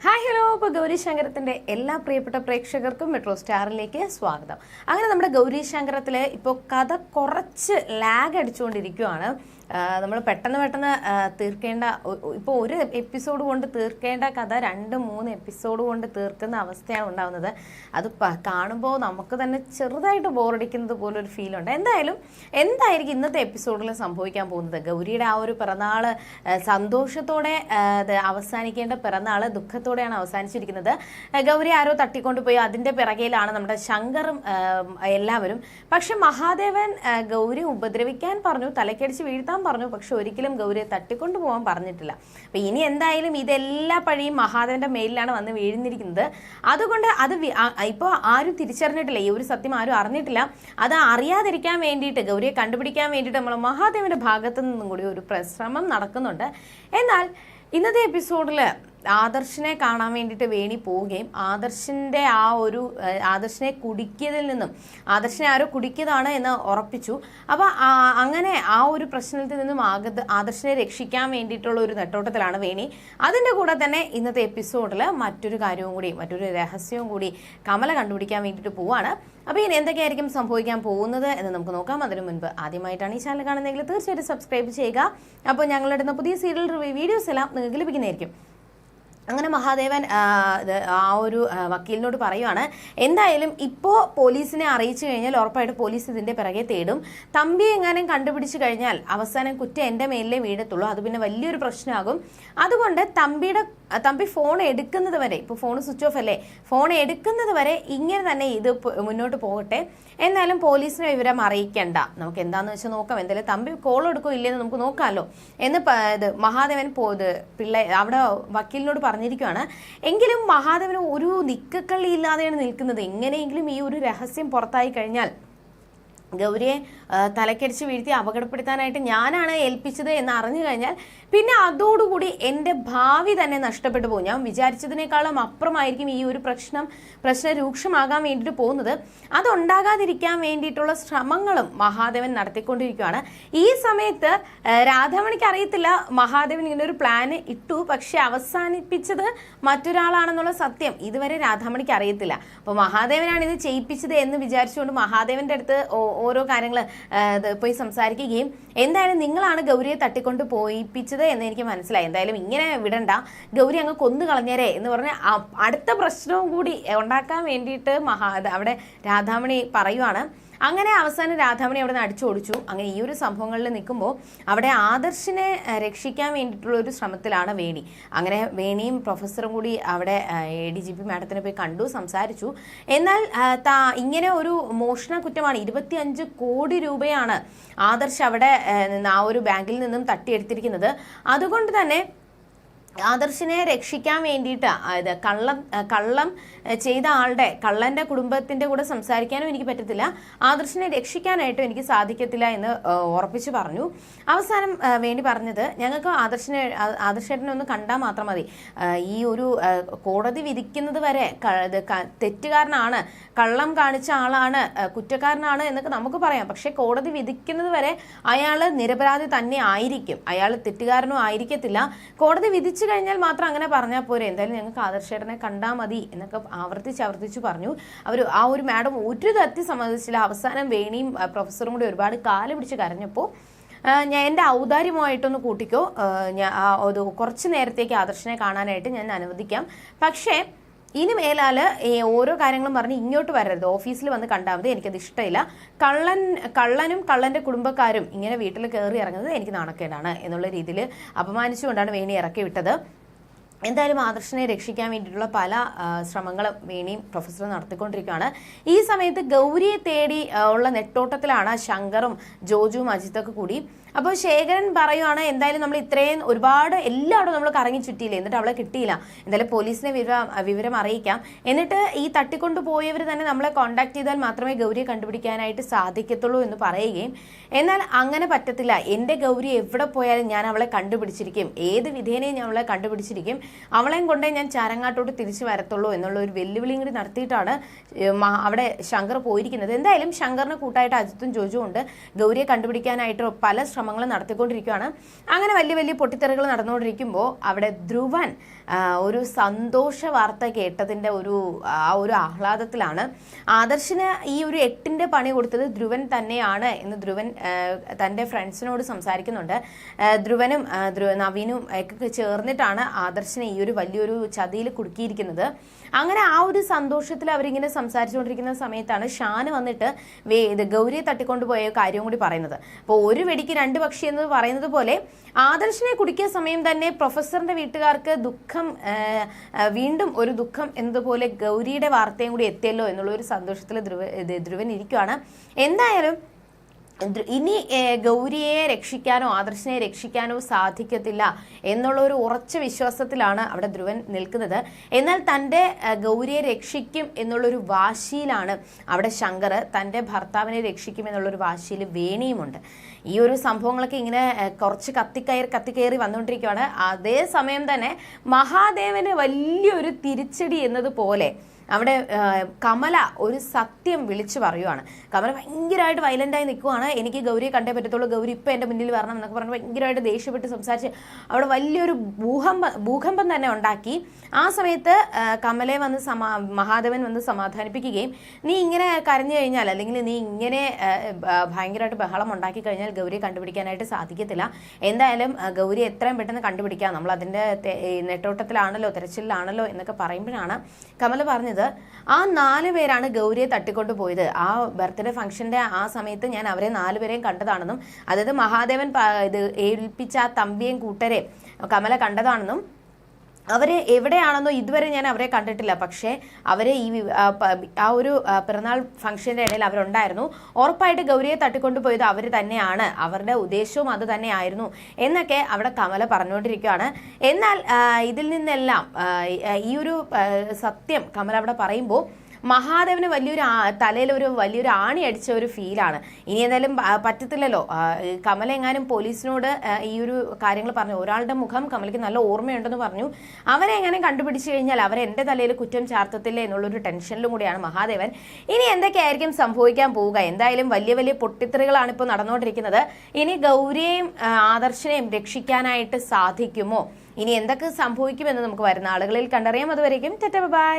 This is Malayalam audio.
ഹായ് ഹലോ ഇപ്പോൾ ഗൗരി ശങ്കരത്തിന്റെ എല്ലാ പ്രിയപ്പെട്ട പ്രേക്ഷകർക്കും മെട്രോ സ്റ്റാറിലേക്ക് സ്വാഗതം. അങ്ങനെ നമ്മുടെ ഗൗരി ശങ്കരത്തിൽ ഇപ്പോൾ കഥ കുറച്ച് ലാഗ് അടിച്ചുകൊണ്ടിരിക്കുകയാണ് നമ്മൾ പെട്ടെന്ന് പെട്ടെന്ന് തീർക്കേണ്ട ഇപ്പോൾ ഒരു എപ്പിസോഡ് കൊണ്ട് തീർക്കേണ്ട കഥ രണ്ട് മൂന്ന് എപ്പിസോഡ് കൊണ്ട് തീർക്കുന്ന അവസ്ഥയാണ് ഉണ്ടാകുന്നത് അത് കാണുമ്പോൾ നമുക്ക് തന്നെ ചെറുതായിട്ട് ബോറടിക്കുന്നത് പോലെ ഒരു ഫീൽ ഉണ്ട്. എന്തായാലും എന്തായിരിക്കും ഇന്നത്തെ എപ്പിസോഡിൽ സംഭവിക്കാൻ പോകുന്നത്? ഗൗരിയുടെ ആ ഒരു പിറന്നാൾ സന്തോഷത്തോടെ അവസാനിക്കേണ്ട പിറന്നാൾ ദുഃഖത്തോടെയാണ് അവസാനിച്ചിരിക്കുന്നത്. ഗൗരി ആരോ തട്ടിക്കൊണ്ടുപോയി. അതിന്റെ പിറകയിലാണ് നമ്മുടെ ശങ്കറും എല്ലാവരും. പക്ഷെ മഹാദേവൻ ഗൗരി ഉപദ്രവിക്കാൻ പറഞ്ഞു. തലക്കടിച്ച് വീഴ്ത്താൻ പറഞ്ഞു പക്ഷെ ഒരിക്കലും ഗൗരിയെ തട്ടിക്കൊണ്ടു പോകാൻ പറഞ്ഞിട്ടില്ല. അപ്പൊ ഇനി എന്തായാലും ഇതെല്ലാ പഴിയും മഹാദേവന്റെ മേലിലാണ് വന്ന് വീഴുന്നിരിക്കുന്നത്. അതുകൊണ്ട് അത് ഇപ്പൊ ആരും തിരിച്ചറിഞ്ഞിട്ടില്ല. ഈ ഒരു സത്യം ആരും അറിഞ്ഞിട്ടില്ല. അത് അറിയാതിരിക്കാൻ വേണ്ടിയിട്ട് ഗൗരിയെ കണ്ടുപിടിക്കാൻ വേണ്ടിയിട്ട് നമ്മൾ മഹാദേവന്റെ ഭാഗത്തു നിന്നും കൂടി ഒരു ശ്രമം നടക്കുന്നുണ്ട്. എന്നാൽ ഇന്നത്തെ എപ്പിസോഡിൽ ആദർശിനെ കാണാൻ വേണ്ടിയിട്ട് വേണി പോവുകയും ആദർശിന്റെ ആ ഒരു ആദർശിനെ കുടുക്കിയതിൽ നിന്നും ആദർശിനെ ആരോ കുടുക്കിയതാണ് എന്ന് ഉറപ്പിച്ചു. അപ്പോൾ അങ്ങനെ ആ ഒരു പ്രശ്നത്തിൽ നിന്നും ആഗത് ആദർശിനെ രക്ഷിക്കാൻ വേണ്ടിയിട്ടുള്ള ഒരു നെട്ടോട്ടത്തിലാണ് വേണി. അതിന്റെ കൂടെ തന്നെ ഇന്നത്തെ എപ്പിസോഡിൽ മറ്റൊരു കാര്യവും കൂടി മറ്റൊരു രഹസ്യവും കൂടി കമല കണ്ടുപിടിക്കാൻ വേണ്ടിയിട്ട് പോവാണ്. അപ്പോൾ ഇനി എന്തൊക്കെയായിരിക്കും സംഭവിക്കാൻ പോകുന്നത് എന്ന് നമുക്ക് നോക്കാം. അതിനു മുൻപ് ആദ്യമായിട്ടാണ് ഈ ചാനൽ കാണുന്നതെങ്കിൽ തീർച്ചയായിട്ടും സബ്സ്ക്രൈബ് ചെയ്യുക. അപ്പോൾ ഞങ്ങളിടുന്ന പുതിയ സീരിയൽ റിവ്യൂ വീഡിയോസ് എല്ലാം നിങ്ങൾക്ക് ലഭിക്കുന്നതായിരിക്കും. അങ്ങനെ മഹാദേവൻ ആ, ഒരു വക്കീലിനോട് പറയുവാണ് എന്തായാലും ഇപ്പോൾ പോലീസിനെ അറിയിച്ചു കഴിഞ്ഞാൽ ഉറപ്പായിട്ട് പോലീസ് ഇതിന്റെ പിറകെ തേടും. തമ്പി എങ്ങാനും കണ്ടുപിടിച്ചു കഴിഞ്ഞാൽ അവസാനം കുറ്റം എന്റെ മേലിലേ വീഴത്തുള്ളൂ. അത് പിന്നെ വലിയൊരു പ്രശ്നമാകും. അതുകൊണ്ട് തമ്പിയുടെ തമ്പി ഫോൺ എടുക്കുന്നത് വരെ ഇപ്പോൾ ഫോൺ സ്വിച്ച് ഓഫ് അല്ലേ ഫോൺ എടുക്കുന്നത് വരെ ഇങ്ങനെ തന്നെ ഇത് മുന്നോട്ട് പോകട്ടെ. എന്നാലും പോലീസിനെ വിവരം അറിയിക്കണ്ട. നമുക്ക് എന്താണെന്ന് വെച്ചാൽ നോക്കാം. എന്തായാലും തമ്പി കോൾ എടുക്കോ ഇല്ലെന്ന് നമുക്ക് നോക്കാമല്ലോ എന്ന് ഇത് മഹാദേവൻ പോ പിള്ളേ അവിടെ വക്കീലിനോട് പറഞ്ഞിരിക്കുകയാണ് എങ്കിലും മഹാദേവന് ഒരു നിക്കക്കള്ളി ഇല്ലാതെയാണ് നിൽക്കുന്നത്. എങ്ങനെയെങ്കിലും ഈ ഒരു രഹസ്യം പുറത്തായി കഴിഞ്ഞാൽ ഗൗരിയെ തലക്കടിച്ച് വീഴ്ത്തി അപകടപ്പെടുത്താനായിട്ട് ഞാനാണ് ഏൽപ്പിച്ചത് എന്ന് അറിഞ്ഞു കഴിഞ്ഞാൽ പിന്നെ അതോടുകൂടി എന്റെ ഭാവി തന്നെ നഷ്ടപ്പെട്ടു പോകും. ഞാൻ വിചാരിച്ചതിനേക്കാളും അപ്പുറമായിരിക്കും ഈ ഒരു പ്രശ്നം പ്രശ്നം രൂക്ഷമാകാൻ വേണ്ടിയിട്ട് പോകുന്നത്. അതുണ്ടാകാതിരിക്കാൻ വേണ്ടിയിട്ടുള്ള ശ്രമങ്ങളും മഹാദേവൻ നടത്തിക്കൊണ്ടിരിക്കുകയാണ് ഈ സമയത്ത് രാധാമണിക്ക് അറിയത്തില്ല മഹാദേവൻ ഇങ്ങനെ ഒരു പ്ലാന് ഇട്ടു. പക്ഷെ അവസാനിപ്പിച്ചത് മറ്റൊരാളാണെന്നുള്ള സത്യം ഇതുവരെ രാധാമണിക്ക് അറിയത്തില്ല. അപ്പോൾ മഹാദേവനാണ് ഇത് ചെയ്യിപ്പിച്ചത് എന്ന് വിചാരിച്ചുകൊണ്ട് മഹാദേവന്റെ അടുത്ത് ഓരോ കാര്യങ്ങൾ പോയി സംസാരിക്കുകയും എന്തായാലും നിങ്ങളാണ് ഗൗരിയെ തട്ടിക്കൊണ്ട് പോയിപ്പിച്ചത് എന്ന് എനിക്ക് മനസ്സിലായി. എന്തായാലും ഇങ്ങനെ വിടണ്ട. ഗൗരി അങ്ങ് കൊന്നു കളഞ്ഞേരെ എന്ന് പറഞ്ഞ് അടുത്ത പ്രശ്നവും കൂടി ഉണ്ടാക്കാൻ വേണ്ടിയിട്ട് മഹാ അവിടെ രാധാമണി പറയുവാണ്. അങ്ങനെ അവസാനം രാധാമണി അവിടെ നിന്ന് അടിച്ചോടിച്ചു. അങ്ങനെ ഈ ഒരു സംഭവങ്ങളിൽ നിൽക്കുമ്പോൾ അവിടെ ആദർശിനെ രക്ഷിക്കാൻ വേണ്ടിയിട്ടുള്ള ഒരു ശ്രമത്തിലാണ് വേണി. അങ്ങനെ വേണിയും പ്രൊഫസറും കൂടി അവിടെ എ ഡി ജി പി മാഡത്തിനെ പോയി കണ്ടു സംസാരിച്ചു. എന്നാൽ താ ഇങ്ങനെ ഒരു മോഷണ കുറ്റമാണ് ഇരുപത്തിയഞ്ച് കോടി രൂപയാണ് ആദർശ് അവിടെ നിന്ന് ആ ഒരു ബാങ്കിൽ നിന്നും തട്ടിയെടുത്തിരിക്കുന്നത്. അതുകൊണ്ട് തന്നെ ആദർശിനെ രക്ഷിക്കാൻ വേണ്ടിയിട്ട് അതായത് കള്ളം കള്ളം ചെയ്ത ആളുടെ കള്ളന്റെ കുടുംബത്തിന്റെ കൂടെ സംസാരിക്കാനും എനിക്ക് പറ്റത്തില്ല. ആദർശിനെ രക്ഷിക്കാനായിട്ടും എനിക്ക് സാധിക്കത്തില്ല എന്ന് ഉറപ്പിച്ചു പറഞ്ഞു. അവസാനം വേണ്ടി പറഞ്ഞത് ഞങ്ങൾക്ക് ആദർശിനെ ആദർശേട്ടനെ ഒന്ന് കണ്ടാൽ മാത്രം മതി. ഈ ഒരു കോടതി വിധിക്കുന്നത് വരെ തെറ്റുകാരനാണ് കള്ളം കാണിച്ച ആളാണ് കുറ്റക്കാരനാണ് എന്നൊക്കെ നമുക്ക് പറയാം. പക്ഷേ കോടതി വിധിക്കുന്നത് വരെ അയാൾ നിരപരാധി തന്നെ ആയിരിക്കും. അയാൾ തെറ്റുകാരനും ആയിരിക്കത്തില്ല. കോടതി വിധിച്ചു കഴിഞ്ഞാൽ മാത്രം അങ്ങനെ പറഞ്ഞാൽ പോരെ. എന്തായാലും ഞങ്ങൾക്ക് ആദർശേട്ടനെ കണ്ടാൽ മതി എന്നൊക്കെ ആവർത്തിച്ച് ആവർത്തിച്ച് പറഞ്ഞു. അവർ ആ ഒരു മാഡം ഒരു തത്തി സമ്മതിച്ചില്ല. അവസാനം വേണിയും പ്രൊഫസറും കൂടി ഒരുപാട് കാൽ പിടിച്ച് കരഞ്ഞപ്പോൾ ഞാൻ എന്റെ ഔദാര്യമായിട്ടൊന്ന് കൂട്ടിക്കോ. ഞാൻ കുറച്ച് നേരത്തേക്ക് ആദർശനെ കാണാനായിട്ട് ഞാൻ അനുവദിക്കാം. പക്ഷേ ഇനി മേലാൽ ഈ ഓരോ കാര്യങ്ങളും പറഞ്ഞ് ഇങ്ങോട്ട് വരരുത്. ഓഫീസിൽ വന്ന് കണ്ടാൽ മതി. എനിക്കത് ഇഷ്ടമില്ല. കള്ളൻ കള്ളനും കള്ളന്റെ കുടുംബക്കാരും ഇങ്ങനെ വീട്ടിൽ കയറി ഇറങ്ങുന്നത് എനിക്ക് നാണക്കേടാണ് എന്നുള്ള രീതിയിൽ അപമാനിച്ചുകൊണ്ടാണ് വേണി ഇറക്കി വിട്ടത്. എന്തായാലും ആദർശനെ രക്ഷിക്കാൻ വേണ്ടിയിട്ടുള്ള പല ശ്രമങ്ങളും വേണിയും പ്രൊഫസറും നടത്തിക്കൊണ്ടിരിക്കുകയാണ്. ഈ സമയത്ത് ഗൗരിയെ തേടി ഉള്ള നെട്ടോട്ടത്തിലാണ് ശങ്കറും ജോജുവും അജിത്തൊക്കെ കൂടി. അപ്പോൾ ശേഖരൻ പറയുവാണ് എന്തായാലും നമ്മൾ ഇത്രയും ഒരുപാട് എല്ലായിടും നമ്മൾ കറങ്ങി ചുറ്റിയില്ല? എന്നിട്ട് അവളെ കിട്ടിയില്ല. എന്തായാലും പോലീസിനെ വിവരം വിവരം അറിയിക്കാം. എന്നിട്ട് ഈ തട്ടിക്കൊണ്ടു പോയവർ തന്നെ നമ്മളെ കോണ്ടാക്ട് ചെയ്താൽ മാത്രമേ ഗൗരിയെ കണ്ടുപിടിക്കാനായിട്ട് സാധിക്കത്തുള്ളൂ എന്ന് പറയുകയും എന്നാൽ അങ്ങനെ പറ്റത്തില്ല. എന്റെ ഗൗരി എവിടെ പോയാലും ഞാൻ അവളെ കണ്ടുപിടിച്ചിരിക്കും. ഏത് വിധേനയും ഞാൻ അവളെ കണ്ടുപിടിച്ചിരിക്കും. അവളെയും കൊണ്ടേ ഞാൻ ചാരങ്ങാട്ടോട്ട് തിരിച്ചു വരത്തുള്ളൂ എന്നുള്ള ഒരു വെല്ലുവിളിയും കൂടി നടത്തിയിട്ടാണ് അവിടെ ശങ്കർ പോയിരിക്കുന്നത്. എന്തായാലും ശങ്കറിന് കൂട്ടായിട്ട് അജിത്തും ജോജുവും ഉണ്ട്. ഗൗരിയെ കണ്ടുപിടിക്കാനായിട്ട് പല ശ്രമങ്ങളും ശ്രമങ്ങൾ നടത്തിക്കൊണ്ടിരിക്കുകയാണ്. അങ്ങനെ വലിയ വലിയ പൊട്ടിത്തെറികൾ നടന്നുകൊണ്ടിരിക്കുമ്പോൾ അവിടെ ധ്രുവൻ ഒരു സന്തോഷ വാർത്ത കേട്ടതിന്റെ ഒരു ആ ഒരു ആഹ്ലാദത്തിലാണ്. ആദർശിന് ഈ ഒരു എട്ടിന്റെ പണി കൊടുത്തത് ധ്രുവൻ തന്നെയാണ് എന്ന് ധ്രുവൻ തന്റെ ഫ്രണ്ട്സിനോട് സംസാരിക്കുന്നുണ്ട്. ധ്രുവനും ധ്രുവ നവീനും ഒക്കെ ചേർന്നിട്ടാണ് ആദർശിനെ ഈ ഒരു വലിയൊരു ചതിയിൽ കുടുക്കിയിരിക്കുന്നത്. അങ്ങനെ ആ ഒരു സന്തോഷത്തിൽ അവരിങ്ങനെ സംസാരിച്ചുകൊണ്ടിരിക്കുന്ന സമയത്താണ് ഷാന് വന്നിട്ട് വേ ഇത് ഗൗരിയെ തട്ടിക്കൊണ്ടുപോയ കാര്യം കൂടി പറയുന്നത്. അപ്പോൾ ഒരു വെടിക്ക് പക്ഷി എന്ന് പറയുന്നത് പോലെ ആദർശിനെ കുടിക്കിയ സമയം തന്നെ പ്രൊഫസറിന്റെ വീട്ടുകാർക്ക് ദുഃഖം വീണ്ടും ഒരു ദുഃഖം എന്നതുപോലെ ഗൗരിയുടെ വാർത്തയും കൂടി എത്തിയല്ലോ എന്നുള്ള ഒരു സന്തോഷത്തിൽ ധ്രുവ ധ്രുവൻ ഇരിക്കുവാണ്. എന്തായാലും ഇനി ഗൗരിയെ രക്ഷിക്കാനോ ആദർശിനെ രക്ഷിക്കാനോ സാധിക്കത്തില്ല എന്നുള്ള ഒരു ഉറച്ച വിശ്വാസത്തിലാണ് അവിടെ ധ്രുവൻ നിൽക്കുന്നത്. എന്നാൽ തന്റെ ഗൗരിയെ രക്ഷിക്കും എന്നുള്ളൊരു വാശിയിലാണ് അവിടെ ശങ്കർ. തന്റെ ഭർത്താവിനെ രക്ഷിക്കും എന്നുള്ളൊരു വാശിയിൽ വേണിയുമുണ്ട്. ഈ ഒരു സംഭവങ്ങളൊക്കെ ഇങ്ങനെ കുറച്ച് കത്തിക്കയറി കത്തിക്കയറി വന്നുകൊണ്ടിരിക്കുകയാണ് അതേസമയം തന്നെ മഹാദേവന് വലിയൊരു തിരിച്ചടി എന്നതുപോലെ അവിടെ കമല ഒരു സത്യം വിളിച്ചു പറയുവാണ്. കമല ഭയങ്കരമായിട്ട് വയലന്റായി നിൽക്കുവാണ്. എനിക്ക് ഗൗരിയെ കണ്ടേ പറ്റത്തുള്ളൂ. ഗൗരി ഇപ്പം എന്റെ മുന്നിൽ വരണം എന്നൊക്കെ പറഞ്ഞ് ഭയങ്കരമായിട്ട് ദേഷ്യപ്പെട്ട് സംസാരിച്ച് അവിടെ വലിയൊരു ഭൂകമ്പ ഭൂകമ്പം തന്നെ ഉണ്ടാക്കി. ആ സമയത്ത് കമലയെ വന്ന് സമാ മഹാദേവൻ വന്ന് സമാധാനിപ്പിക്കുകയും നീ ഇങ്ങനെ കരഞ്ഞു കഴിഞ്ഞാൽ അല്ലെങ്കിൽ നീ ഇങ്ങനെ ഭയങ്കരമായിട്ട് ബഹളം ഉണ്ടാക്കി കഴിഞ്ഞാൽ ഗൗരിയെ കണ്ടുപിടിക്കാനായിട്ട് സാധിക്കത്തില്ല. എന്തായാലും ഗൗരി എത്രയും പെട്ടെന്ന് കണ്ടുപിടിക്കാം. നമ്മൾ അതിന്റെ നെട്ടോട്ടത്തിലാണല്ലോ തെരച്ചിലാണല്ലോ എന്നൊക്കെ പറയുമ്പോഴാണ് കമല പറഞ്ഞത്. ആ നാല് പേരാണ് ഗൗരിയെ തട്ടിക്കൊണ്ട് പോയത്. ആ ബർത്ത്ഡേ ഫംഗ്ഷന്റെ ആ സമയത്ത് ഞാൻ അവരെ നാലുപേരെയും കണ്ടതാണെന്നും അതായത് മഹാദേവൻ ഇത് ഏൽപ്പിച്ച ആ തമ്പിയും കൂട്ടരെ കമല കണ്ടതാണെന്നും അവരെ എവിടെയാണെന്നോ ഇതുവരെ ഞാൻ അവരെ കണ്ടിട്ടില്ല. പക്ഷേ അവരെ ഈ ആ ഒരു പിറന്നാൾ ഫംഗ്ഷന്റെ ഇടയിൽ അവരുണ്ടായിരുന്നു. ഉറപ്പായിട്ട് ഗൗരിയെ തട്ടിക്കൊണ്ടു പോയത് അവർ തന്നെയാണ്. അവരുടെ ഉദ്ദേശവും അത് തന്നെയായിരുന്നു എന്നൊക്കെ അവിടെ കമല പറഞ്ഞുകൊണ്ടിരിക്കുകയാണ്. എന്നാൽ ഇതിൽ നിന്നെല്ലാം ഈ ഒരു സത്യം കമല അവിടെ പറയുമ്പോൾ മഹാദേവന് വലിയൊരു തലയിൽ ഒരു വലിയൊരു ആണി അടിച്ച ഒരു ഫീലാണ്. ഇനി എന്തായാലും പറ്റത്തില്ലല്ലോ. ആ, കമല എങ്ങാനും പോലീസിനോട് ഈ ഒരു കാര്യങ്ങൾ പറഞ്ഞു. ഒരാളുടെ മുഖം കമലയ്ക്ക് നല്ല ഓർമ്മയുണ്ടെന്ന് പറഞ്ഞു. അവരെ എങ്ങനെ കണ്ടുപിടിച്ചു കഴിഞ്ഞാൽ അവരെ എന്റെ തലയിൽ കുറ്റം ചാർത്തത്തില്ല എന്നുള്ളൊരു ടെൻഷനിലും കൂടിയാണ് മഹാദേവൻ. ഇനി എന്തൊക്കെയായിരിക്കും സംഭവിക്കാൻ പോവുക? എന്തായാലും വലിയ വലിയ പൊട്ടിത്തെറികളാണ് ഇപ്പോൾ നടന്നുകൊണ്ടിരിക്കുന്നത്. ഇനി ഗൗരിയെയും ആദർശനെയും രക്ഷിക്കാനായിട്ട് സാധിക്കുമോ? ഇനി എന്തൊക്കെ സംഭവിക്കുമെന്ന് നമുക്ക് വരുന്ന ആളുകളിൽ കണ്ടറിയാം. അതുവരേക്കും ബൈ.